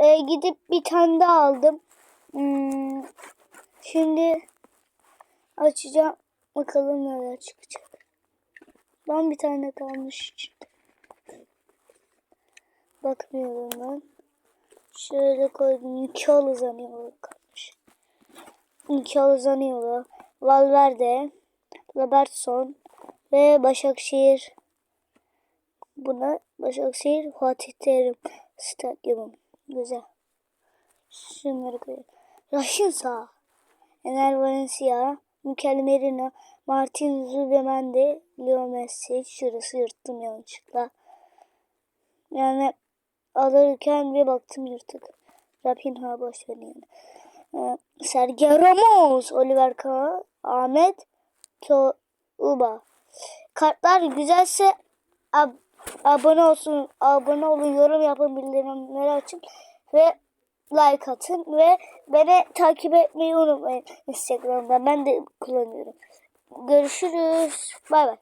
e, gidip bir tane daha aldım. Hmm, şimdi açacağım. Bakalım neler çıkacak. Ben bir tane kalmış. Bakmıyorum ben. Şöyle koydum. İki al uzanıyor kalmış. İki al uzanıyor. Valverde, Robertson ve Başakşehir. Buna Başakşehir Fatih Terim Stadyumu. Güzel. Şunları koyalım. Rashinsa, Ener Valencia, Mikel Merino, Martin Zubimendi, Leo Messi. Şurası yırttım yanlışlıkla. Yani alırken bir baktım yırtık. Rapinha boş ver yani. Ee, Sergio Ramos, Oliver Kahn, Ahmet Touba. Kartlar güzelse ab- abone olsun, abone olun, yorum yapın, bildirimleri açın ve like atın ve beni takip etmeyi unutmayın Instagram'da. Ben de kullanıyorum. Görüşürüz. Bay bay.